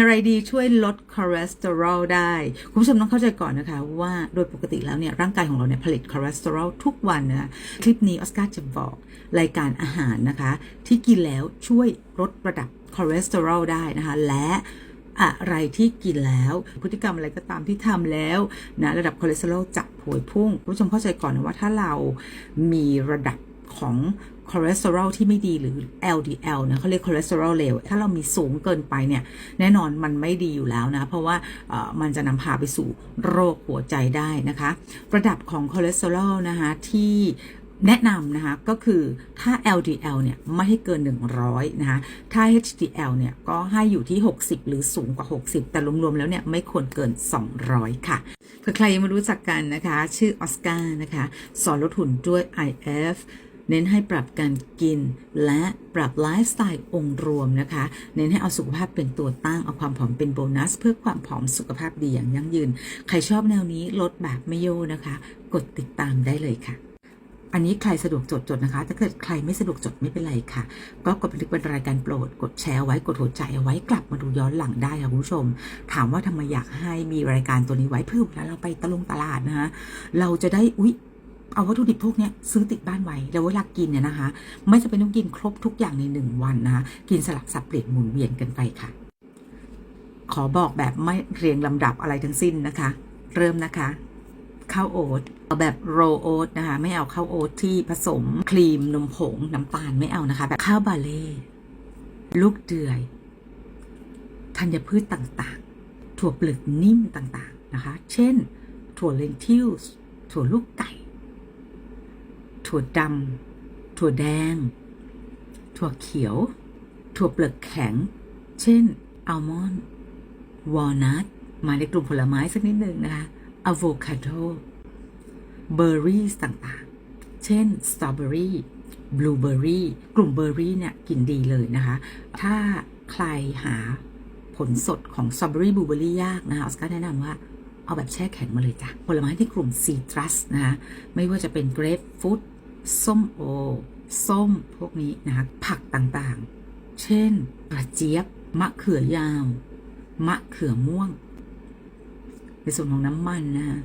อะไรดีช่วยลดคอเลสเตอรอลได้ คุณผู้ชมต้องเข้าใจก่อนนะคะ ว่าโดยปกติแล้วเนี่ยร่างกายของเราเนี่ยผลิตคอเลสเตอรอลทุกวันนะคลิปนี้ออสการ์จะบอกรายการอาหารนะคะ ที่กินแล้วช่วยลดระดับคอเลสเตอรอลได้นะคะ และอะไรที่กินแล้ว พฤติกรรมอะไรก็ตามที่ทำแล้วนะระดับคอเลสเตอรอลจะพวยพุ่ง คุณผู้ชมเข้าใจก่อนนะว่าถ้าเรามีระดับของ คอเลสเตอรอลที่ไม่ดีหรือ LDL นะเขาเรียกคอเลสเตอรอลเลวถ้าเรามีสูงเกินไปเนี่ย แน่นอนมันไม่ดีอยู่แล้วนะ เพราะว่ามันจะนำพาไปสู่โรคหัวใจได้นะคะ ระดับของคอเลสเตอรอลนะคะที่แนะนำนะคะก็คือถ้า LDL เนี่ยไม่ให้เกิน 100 นะคะถ้า HDL เนี่ยก็ให้อยู่ที่ 60 หรือสูงกว่า 60 แต่รวมๆแล้วเนี่ยไม่ควรเกิน 200 ค่ะเผื่อใครยังไม่รู้จักกันนะคะ ชื่อออสการ์นะคะ สอนลดหุ่นด้วย IF เน้นให้ปรับการกิน และปรับไลฟ์สไตล์องค์รวมนะคะ เน้นให้เอาสุขภาพเป็นตัวตั้ง เอาความผอมเป็นโบนัส เพื่อความผอมสุขภาพดีอย่างยั่งยืน ใครชอบแนวนี้ลดแบบไม่โยนะคะ กดติดตามได้เลยค่ะอันนี้ใครสะดวกจดจดนะคะ ถ้าเกิดใครไม่สะดวกจดไม่เป็นไรค่ะ ก็กดบันทึกเป็นรายการโปรด กดแชร์ไว้ กดหัวใจเอาไว้กลับมาดูย้อนหลังได้ค่ะคุณผู้ชม ถามว่าทำไมอยากให้มีรายการตัวนี้ไว้เพื่อเวลาเราไปตะลงตลาดนะคะ เราจะได้ อุ๊ย เอาวัตถุดิบพวกนี้ซื้อติดบ้านไว้ แล้วเวลากินเนี่ยนะคะ ไม่จะเป็นต้องกินครบทุกอย่างในหนึ่งวันนะคะกินสลับสับเปลี่ยนหมุนเวียนกันไปค่ะ ขอบอกแบบไม่เรียงลำดับอะไรทั้งสิ้นนะคะ เริ่มนะคะข้าวโอ๊ตเอาแบบโรโอ๊ตนะคะ ไม่เอาข้าวโอ๊ตที่ผสมครีมนมผงน้ำตาลไม่เอานะคะ แบบข้าวบาเล่ลูกเดือยธัญพืชต่างๆ ถั่วเปลือกนิ่มต่างๆนะคะ เช่น ถั่วเลนทิลส์ถั่วลูกไก่ ถั่วดำถั่วแดง ถั่วเขียว ถั่วเปลือกแข็ง เช่นอัลมอนด์วอลนัทมาในกลุ่มผลไม้สักนิดหนึ่งนะคะอะโวคาโดเบอร์รี่ต่างๆ เช่นสตรอเบอรี่บลูเบอร์รี่กลุ่มเบอร์รี่เนี่ยกินดีเลยนะคะ ถ้าใครหาผลสดของสตรอเบอรี่บลูเบอร์รี่ยากนะคะออสการ์แนะนำว่าเอาแบบแช่แข็งมาเลยจ้ะ ผลไม้ในกลุ่มซีตรัสนะคะ ไม่ว่าจะเป็นเกรปฟรุต ส้มโอ ส้มพวกนี้นะคะผักต่างๆ เช่นกระเจี๊ยบ มะเขือยาว มะเขือม่วง ในส่วนของน้ำมันนะคะ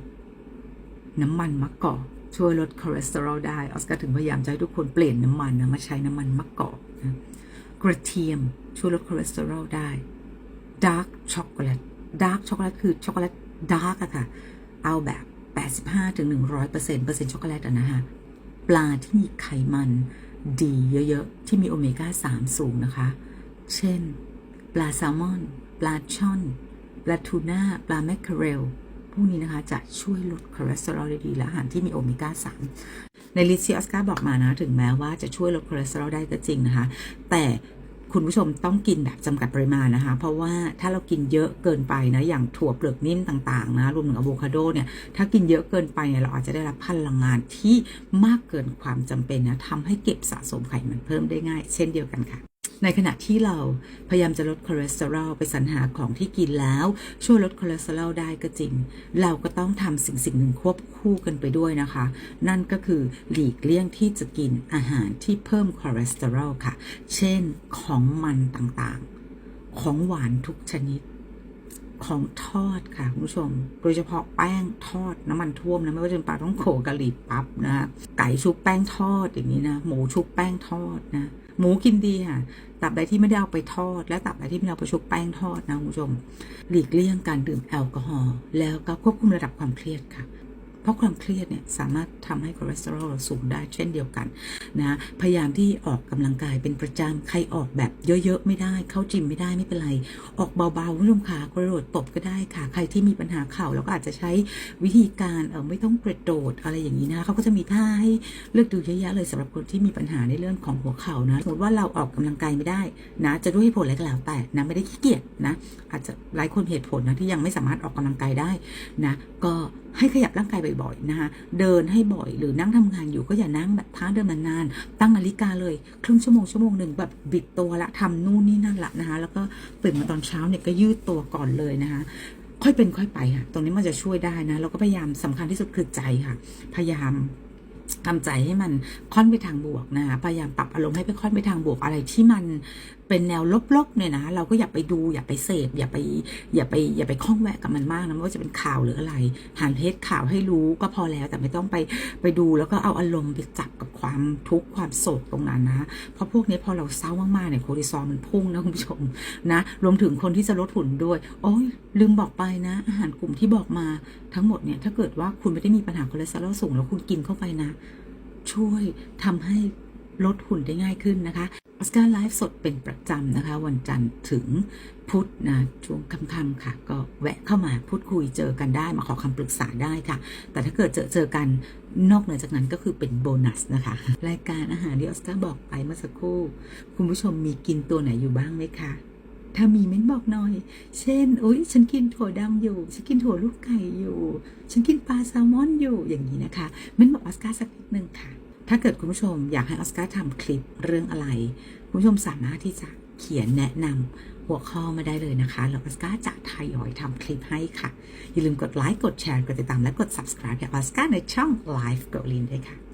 น้ำมันมะกอกช่วยลดคอเลสเตอรอลได้ ออสการ์ถึงพยายามจะให้ทุกคนเปลี่ยนน้ำมันนะมาใช้น้ำมันมะกอกนะกระเทียมช่วยลดคอเลสเตอรอลได้ดาร์กช็อกโกแลตดาร์กช็อกโกแลตคือช็อกโกแลตดาร์กอะค่ะ เอาแบบ 85ถึง100เปอร์เซ็นต์เปอร์เซ็นต์ช็อกโกแลตอะนะคะ ปลาที่มีไขมันดีเยอะๆ ที่มีโอเมก้า 3 สูงนะคะ เช่น ปลาแซลมอน ปลาช่อน ปลาทูน่า ปลาแมคเคอเรล พวกนี้นะคะจะช่วยลดคอเลสเตอรอลได้ดีและอาหารที่มีโอเมก้า 3 ในลิสต์ที่ออสการ์บอกมานะ ถึงแม้ว่าจะช่วยลดคอเลสเตอรอลได้ก็จริงนะคะ แต่ คุณผู้ชมต้องกินแบบจำกัดปริมาณนะคะ เพราะว่าถ้าเรากินเยอะเกินไปนะอย่างถั่วเปลือกนิ่มต่างๆนะรวมถึงอะโวคาโดเนี่ยถ้ากินเยอะเกินไปเนี่ยเราอาจจะได้รับพลังงานที่มากเกินความจำเป็นนะทำให้เก็บสะสมไขมันเพิ่มได้ง่าย เช่นเดียวกันค่ะ ในขณะที่เราพยายามจะลดคอเลสเตอรอลไปสรรหาของที่กินแล้ว ช่วยลดคอเลสเตอรอลได้ก็จริง เราก็ต้องทำสิ่งสิ่งหนึ่งควบคู่กันไปด้วยนะคะ นั่นก็คือหลีกเลี่ยงที่จะกินอาหารที่เพิ่มคอเลสเตอรอลค่ะ เช่นของมันต่างๆ ของหวานทุกชนิดของทอดค่ะคุณผู้ชม โดยเฉพาะแป้งทอดน้ำมันท่วมนะไม่ว่าจะเป็นปลาต้องโขกะหรี่ปั๊บนะไก่ชุบแป้งทอดอย่างนี้นะหมูชุบแป้งทอดนะ หมูกินดีค่ะตับใดที่ไม่ได้เอาไปทอด และตับใดที่ไม่ได้เอาไปชุบแป้งทอดนะคุณผู้ชม หลีกเลี่ยงการดื่มแอลกอฮอล์แล้วก็ควบคุมระดับความเครียดค่ะ เพราะความเครียดเนี่ยสามารถทำให้คอเลสเตอรอลเราสูงได้เช่นเดียวกันนะพยายามที่ออกกำลังกายเป็นประจำใครออกแบบเยอะๆไม่ได้ เข้าจิมไม่ได้ไม่เป็นไร ออกเบาๆคุณผู้ชมขากระโดดตบก็ได้ค่ะ ใครที่มีปัญหาเข่าเราก็อาจจะใช้วิธีการเออไม่ต้องกระโดดอะไรอย่างนี้นะเขาก็จะมีท่าให้เลือกดูเยอะแยะเลยสำหรับคนที่มีปัญหาในเรื่องของหัวเข่านะสมมติว่าเราออกกำลังกายไม่ได้นะจะด้วยเหตุผลอะไรก็แล้วแต่นะไม่ได้ขี้เกียจนะอาจจะหลายคนเหตุผลนะที่ยังไม่สามารถออกกำลังกายได้นะก็ให้ขยับร่างกายบ่อยๆนะคะเดินให้บ่อยหรือนั่งทำงานอยู่ก็อย่านั่งแบบท่าเดิมนานๆตั้งนาฬิกาเลยครึ่งชั่วโมงชั่วโมงหนึ่งแบบบิดตัวละทำนู่นนี่นั่นละนะคะแล้วก็ตื่นมาตอนเช้าเนี่ยก็ยืดตัวก่อนเลยนะคะค่อยเป็นค่อยไปค่ะ ตรงนี้มันจะช่วยได้นะ เราก็พยายามสำคัญที่สุดคือใจค่ะ พยายามทำใจให้มันค่อนไปทางบวกนะคะพยายามปรับอารมณ์ให้ไปค่อนไปทางบวกอะไรที่มัน เป็นแนวลบๆเนี่ยนะเราก็อย่าไปดูอย่าไปเสพอย่าไปอย่าไปอย่าไปคล้องแวะกับมันมากนะไม่ว่าจะเป็นข่าวหรืออะไรหันเทศข่าวให้รู้ก็พอแล้วแต่ไม่ต้องไปไปดูแล้วก็เอาอารมณ์ไปจับกับความทุกข์ความโศกตรงนั้นนะเพราะพวกนี้พอเราเศร้ามากๆเนี่ยโคติซอลมันพุ่งนะคุณผู้ชมนะรวมถึงคนที่จะลดหุ่นด้วย โอ้ยลืมบอกไปนะ อาหารกลุ่มที่บอกมาทั้งหมดเนี่ยถ้าเกิดว่าคุณไม่ได้มีปัญหาคอเลสเตอรอลสูงแล้วคุณกินเข้าไปนะ ช่วยทำให้ลดหุ่นได้ง่ายขึ้นนะคะ ออสการ์ไลฟ์สดเป็นประจำนะคะ วันจันทร์ถึงพุธนะช่วงค่ำๆค่ะ ก็แวะเข้ามาพูดคุยเจอกันได้มาขอคำปรึกษาได้ค่ะ แต่ถ้าเกิดเจอเจอกันนอกเหนือจากนั้นก็คือเป็นโบนัสนะคะ รายการอาหารที่ออสการ์บอกไปเมื่อสักครู่ คุณผู้ชมมีกินตัวไหนอยู่บ้างไหมคะถ้ามีเม้นบอกหน่อย เช่น โอ้ยฉันกินถั่วดำอยู่ ฉันกินถั่วลูกไก่อยู่ ฉันกินปลาแซลมอนอยู่ อย่างนี้นะคะ เม้นบอกออสการ์สักนิดนึงค่ะ ถ้าเกิดคุณผู้ชมอยากให้ออสการ์ทำคลิปเรื่องอะไร คุณผู้ชมสามารถที่จะเขียนแนะนำหัวข้อมาได้เลยนะคะ แล้วออสการ์จะทยอยทำคลิปให้ค่ะ อย่าลืมกดไลค์ กดแชร์ กดติดตาม และกด subscribe ให้ออสการ์ในช่อง Live ก o ลินด้วยค่ะ